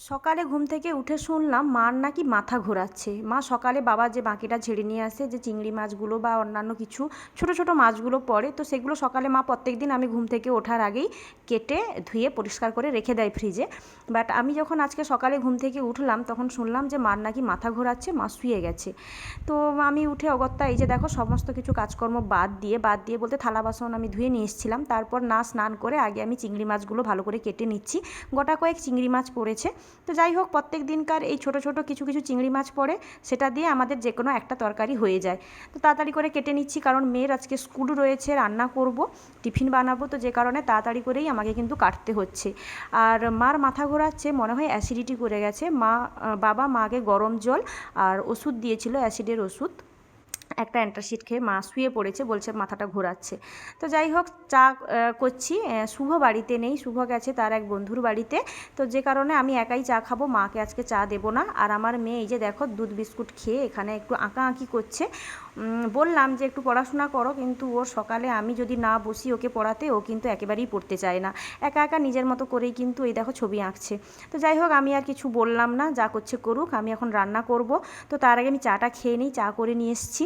সকালে ঘুম থেকে উঠে শুনলাম মার নাকি মাথা ঘোরাচ্ছে। মা সকালে বাবা যে বাঁকিটা ঝেড়ে নিয়ে আসে, যে চিংড়ি মাছগুলো বা অন্যান্য কিছু, ছোট ছোট মাছগুলো পড়ে, তো সেগুলো সকালে মা প্রত্যেক দিন আমি ঘুম থেকে ওঠার আগেই কেটে, ধুয়ে পরিষ্কার করে রেখে দেয় ফ্রিজে বাট আমি যখন আজকে সকালে ঘুম থেকে উঠলাম, তখন শুনলাম যে মার নাকি মাথা ঘোরাচ্ছে, মা শুয়ে গেছে। তো আমি উঠে অগত্যা এই যে দেখো সমস্ত কিছু কাজকর্ম বাদ দিয়ে বাদ দিয়ে বলতে থালা বাসন আমি ধুয়ে নিয়ে এসেছিলাম। তারপর না স্নান করে আগে আমি চিংড়ি মাছগুলো ভালো করে কেটে নিচ্ছি। গোটা কয়েক চিংড়ি মাছ পড়েছে। তো যাই হোক, প্রত্যেক দিনকার এই ছোট ছোট কিছু কিছু চিংড়ি মাছ পড়ে, সেটা দিয়ে আমাদের যে কোনো একটা তরকারি হয়ে যায়। তো তাড়াতাড়ি করে কেটে নিচ্ছি, কারণ মেয়ের আজকে স্কুল রয়েছে, রান্না করব, টিফিন বানাবো, তো যে কারণে তাড়াতাড়ি করেই আমাকে কিন্তু কাটতে হচ্ছে। আর মার মাথা ঘোরাচ্ছে, মনে হয় অ্যাসিডিটি করে গেছে। মা, বাবা মাকে গরম জল আর ওষুধ দিয়েছিল, অ্যাসিডের ওষুধ। একটা অ্যান্টাসিড খেয়ে মা শুয়ে পড়েছে, বলছে মাথাটা ঘোরাচ্ছে। তো যাই হোক, চা করছি। শুভ বাড়িতে নেই, শুভ গেছে তার এক বন্ধুর বাড়িতে। তো যে কারণে আমি একাই চা খাব, মাকে আজকে চা দেবো না। আর আমার মেয়ে, এই যে দেখো, দুধ বিস্কুট খেয়ে এখানে একটু আঁকা আঁকি করছে বললাম যে একটু পড়াশোনা করো, কিন্তু ওর সকালে আমি যদি না বসি ওকে পড়াতে, ও কিন্তু একেবারেই পড়তে চায় না। একা একা নিজের মতো করেই কিন্তু এই দেখো ছবি আঁকছে। তো যাই হোক, আমি আর কিছু বললাম না, যা করছে করুক, আমি এখন রান্না করব। তো তার আগে আমি চাটা খেয়ে নিই, চা করে নিয়ে এসেছি।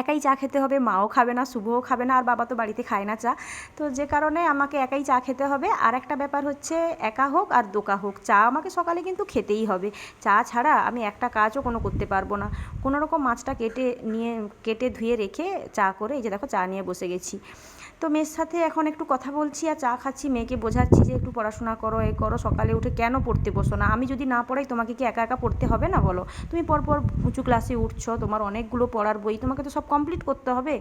একাই চা খেতে হবে, মাও খাবে না, শুভও খাবে না, আর বাবা তো বাড়িতে খায় না চা। তো যে কারণে আমাকে একাই চা খেতে হবে। আর একটা ব্যাপার হচ্ছে, একা হোক আর দোকা হোক, চা আমাকে সকালে কিন্তু খেতেই হবে। চা ছাড়া আমি একটা কাজও কোনো করতে পারব না। কোনো রকম মাছটা কেটে নিয়ে, কেটে ধুয়ে রেখে চা করে এই যে দেখো, চা নিয়ে বসে গেছি। তো মেয়ের সাথে এখন একটু কথা বলছি আর চা খাচ্ছি। মেয়েকে বোঝাচ্ছি যে একটু পড়াশোনা করো, এ করো, সকালে উঠে কেন পড়তে বসো না? আমি যদি না পড়াই, তোমাকে কি একা একা পড়তে হবে না বলো? তুমি পরপর উঁচু ক্লাসে উঠছো, তোমার অনেকগুলো পড়ার বই, তোমাকে তো সব কমপ্লিট করতে হবে।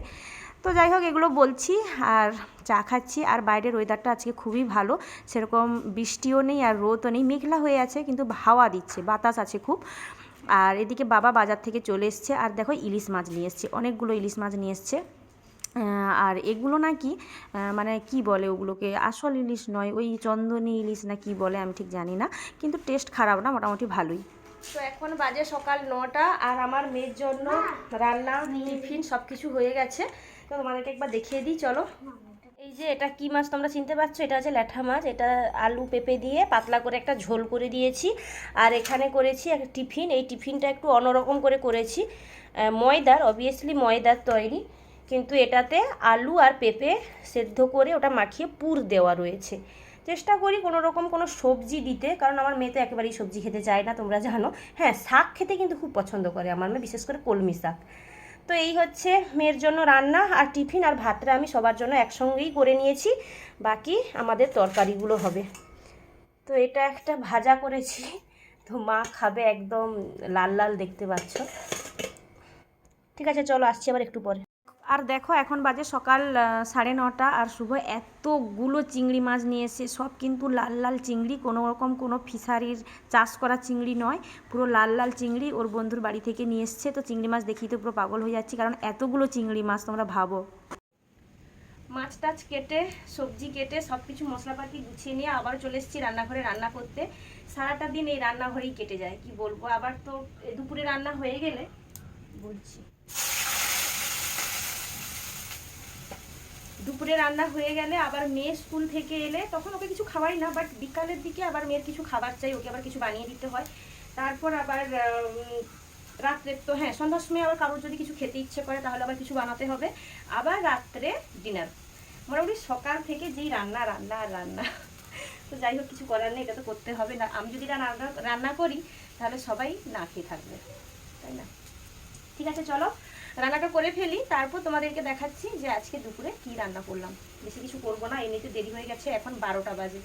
তো যাই হোক, এগুলো বলছি আর চা খাচ্ছি। আর বাইরের ওয়েদারটা আজকে খুবই ভালো। সেরকম বৃষ্টিও নেই আর রোদও নেই, মেঘলা হয়ে আছে, কিন্তু হাওয়া দিচ্ছে, বাতাস আছে খুব। আর এদিকে বাবা বাজার থেকে চলে এসছে। আর দেখো ইলিশ মাছ নিয়ে এসছে, অনেকগুলো ইলিশ মাছ নিয়ে এসছে। আর এগুলো নাকি মানে কি বলে ওগুলোকে আসল ইলিশ নয় ওই চন্দনী ইলিশ না কি বলে আমি ঠিক জানি না কিন্তু টেস্ট খারাপ না মোটামুটি ভালোই। তো এখন বাজে সকাল নটা আর আমার মেয়ের জন্য রান্না টিফিন সব কিছু হয়ে গেছে। তো তোমাদেরকে একবার দেখিয়ে দিই চলো। এই যে এটা কি মাছ তোমরা চিনতে পারছ? এটা হচ্ছে ল্যাঠা মাছ এটা আলু পেঁপে দিয়ে পাতলা করে একটা ঝোল করে দিয়েছি। আর এখানে করেছি একটা টিফিন এই টিফিনটা একটু অন্যরকম করে করেছি। ময়দার অবভিয়াসলি ময়দার তৈরি। কিন্তু এটাতে আলু আর পেঁপে সেদ্ধ করে ওটা মাখিয়ে পুর দেওয়া রয়েছে। চেষ্টা করি কোনো রকম কোনো সবজি দিতে, কারণ আমার মেয়ে তো একেবারেই সবজি খেতে চায় না, তোমরা জানো। হ্যাঁ শাক খেতে কিন্তু খুব পছন্দ করে আমার মেয়ে, বিশেষ করে কলমি শাক। তো এই হচ্ছে মেয়ের জন্য রান্না আর টিফিন আর ভাতটা আমি সবার জন্য একসঙ্গেই করে নিয়েছি। বাকি আমাদের তরকারিগুলো হবে। তো এটা একটা ভাজা করেছি। তো মা খাবে একদম লাল লাল দেখতে পাচ্ছ। ঠিক আছে, চলো আসছি আবার একটু পরে। আর দেখো, এখন বাজে সকাল সাড়ে নটা, আর শুভ এতগুলো চিংড়ি মাছ নিয়ে এসে সব কিন্তু লাল লাল চিংড়ি, কোনো রকম কোনো ফিশারির চাষ করা চিংড়ি নয়। পুরো লাল লাল চিংড়ি ওর বন্ধুর বাড়ি থেকে নিয়ে এসছে। তো চিংড়ি মাছ দেখি তো পুরো পাগল হয়ে যাচ্ছি, কারণ এতগুলো চিংড়ি মাছ তোমরা ভাবো। মাছ টাছ কেটে, সবজি কেটে সব কিছু মশলাপাতি গুছিয়ে নিয়ে আবার চলে এসেছি রান্নাঘরে রান্না করতে। সারাটা দিন এই রান্নাঘরেই কেটে যায়, কি বলব? আবার তো দুপুরে রান্না হয়ে গেলে, বলছি। দুপুরে রান্না হয়ে গেলে আবার মেয়ে স্কুল থেকে এলে তখন ওকে কিছু খাওয়াই না বাট বিকালের দিকে আবার মেয়ের কিছু খাবার চাই, ওকে আবার কিছু বানিয়ে দিতে হয়। তারপর আবার রাত্রে তো হ্যাঁ সন্ধ্যার সময় আবার কারোর যদি কিছু খেতে ইচ্ছে করে তাহলে আবার কিছু বানাতে হবে। আবার রাত্রে ডিনার মোটামুটি সকাল থেকে যেই রান্না রান্না আর রান্না, তো যাই হোক, কিছু করার নেই, এটা তো করতে হবে না। আমি যদি রান্না রান্না করি, তাহলে সবাই না খেয়ে থাকবে। তাই না? ঠিক আছে, চলো। রান্নাটা করে ফেলি, তারপর তোমাদেরকে দেখাচ্ছি যে আজকে দুপুরে কি রান্না করলাম। বেশি কিছু করব না এমনিতে দেরি হয়ে গেছে, এখন বারোটা বাজে।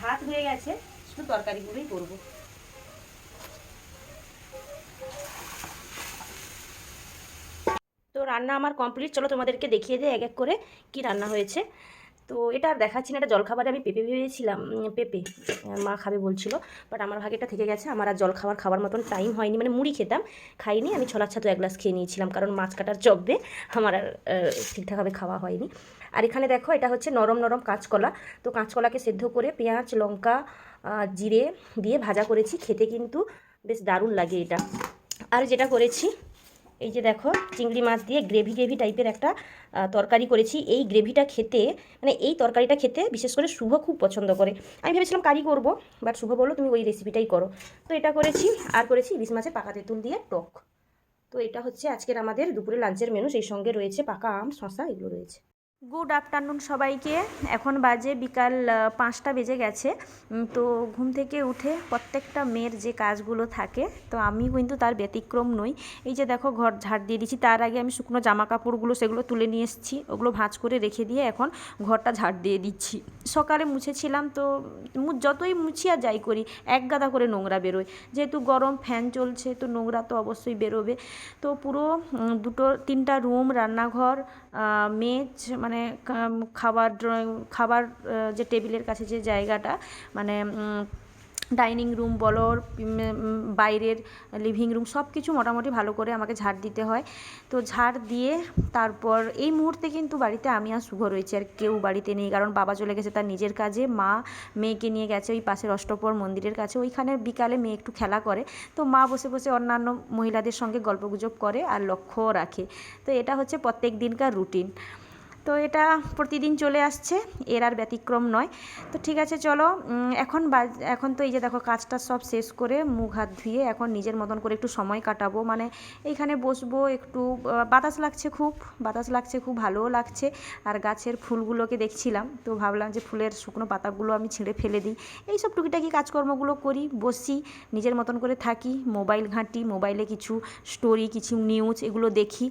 ভাত হয়ে গেছে, শুধু তরকারিগুলোই করব। তো রান্না আমার কমপ্লিট, চলো তোমাদেরকে দেখিয়ে দিই এক এক করে কি রান্না হয়েছে। তো এটা আর দেখাচ্ছি না, এটা জলখাবারে আমি পেঁপে ভেবেছিলাম পেঁপে মা খাবে বলছিল বাট আমার ভাগেটা থেকে গেছে, আমার আর জলখাবার খাবার মতন টাইম হয়নি মানে মুড়ি খেতাম, খাইনি, আমি ছলার ছাতু এক গ্লাস খেয়ে নিয়েছিলাম, কারণ মাছ কাটার চব্বে আমার আর ঠিকঠাকভাবে খাওয়া হয়নি। আর এখানে দেখো, এটা হচ্ছে নরম নরম কাঁচকলা, তো কাঁচকলাকে সেদ্ধ করে পেঁয়াজ, লঙ্কা জিরে দিয়ে ভাজা করেছি, খেতে কিন্তু বেশ দারুণ লাগে এটা। আর যেটা করেছি এই যে দেখো, চিংড়ি মাছ দিয়ে গ্রেভি গ্রেভি টাইপের একটা তরকারি করেছি। এই গ্রেভিটা খেতে মানে এই তরকারিটা খেতে বিশেষ করে শুভ খুব পছন্দ করে। আমি ভেবেছিলাম কারি করব বাট শুভ বলল, তুমি ওই রেসিপিটাই করো। তো এটা করেছি, আর করেছি ইলিশ মাছের পাকা তেঁতুল দিয়ে টক। তো এটা হচ্ছে আজকের আমাদের দুপুরে লাঞ্চের মেনু সেই সঙ্গে রয়েছে পাকা আম শশা এগুলো রয়েছে। গুড আফটারনুন সবাইকে। এখন বাজে বিকাল পাঁচটা বেজে গেছে। তো ঘুম থেকে উঠে প্রত্যেকটা মেয়ের যে কাজগুলো থাকে, তো আমি কিন্তু তার ব্যতিক্রম নই। এই যে দেখো ঘর ঝাড় দিয়ে দিচ্ছি তার আগে আমি শুকনো জামা কাপড়গুলো সেগুলো তুলে নিয়ে এসেছি, ওগুলো ভাঁজ করে রেখে দিয়ে এখন ঘরটা ঝাড় দিয়ে দিচ্ছি। সকালে মুছেছিলাম, তো যতই মুছি আর যাই করি, এক গাদা করে নোংরা বেরোয়। যেহেতু গরম, ফ্যান চলছে, তো নোংরা তো অবশ্যই বেরোবে। তো পুরো দুটো, তিনটা রুম রান্নাঘর মেজ মানে খাবার ড্রয়িং, খাবার যে টেবিলের কাছে যে জায়গাটা মানে ডাইনিং রুম বলো বাইরের লিভিং রুম সব কিছু মোটামুটি ভালো করে আমাকে ঝাড় দিতে হয়। তো ঝাড় দিয়ে তারপর এই মুহূর্তে কিন্তু বাড়িতে আমি আর শুভ রয়েছে, আর কেউ বাড়িতে নেই, কারণ বাবা চলে গেছে তার নিজের কাজে, মা মেয়েকে নিয়ে গেছে ওই পাশের অষ্টপর মন্দিরের কাছে, ওইখানে বিকালে মেয়ে একটু খেলা করে। তো মা বসে বসে অন্যান্য মহিলাদের সঙ্গে গল্পগুজব করে আর লক্ষ্যও রাখে। তো এটা হচ্ছে প্রত্যেক দিনকার রুটিন। তো এটা প্রতিদিন চলে আসছে, এর আর ব্যতিক্রম নয়। তো ঠিক আছে, চলো এখন এখন তো এই যে দেখো কাজটা সব শেষ করে মুখ হাত ধুয়ে এখন নিজের মতন করে একটু সময় কাটাবো। মানে এইখানে বসবো একটু বাতাস লাগছে খুব, বাতাস লাগছে, খুব ভালোও লাগছে। আর গাছের ফুলগুলোকে দেখছিলাম, তো ভাবলাম যে ফুলের শুকনো পাতাগুলো আমি ছিঁড়ে ফেলে দিই। এইসব টুকিটাকি কাজকর্মগুলো করি, বসি, নিজের মতন করে থাকি, মোবাইল ঘাঁটি, মোবাইলে কিছু স্টোরি কিছু নিউজ এগুলো দেখি।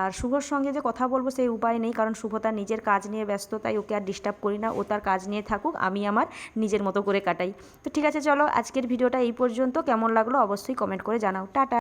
আর শুভর সঙ্গে যে কথা বলব সেই উপায় নেই, কারণ শুভ তার নিজের কাজ নিয়ে ব্যস্ত, তাই ওকে আর ডিস্টার্ব করি না। ও তার কাজ নিয়ে থাকুক, আমি আমার নিজের মতো করে কাটাই। তো ঠিক আছে, চলো আজকের ভিডিওটা এই পর্যন্ত। কেমন লাগল অবশ্যই কমেন্ট করে জানাও। টাটা।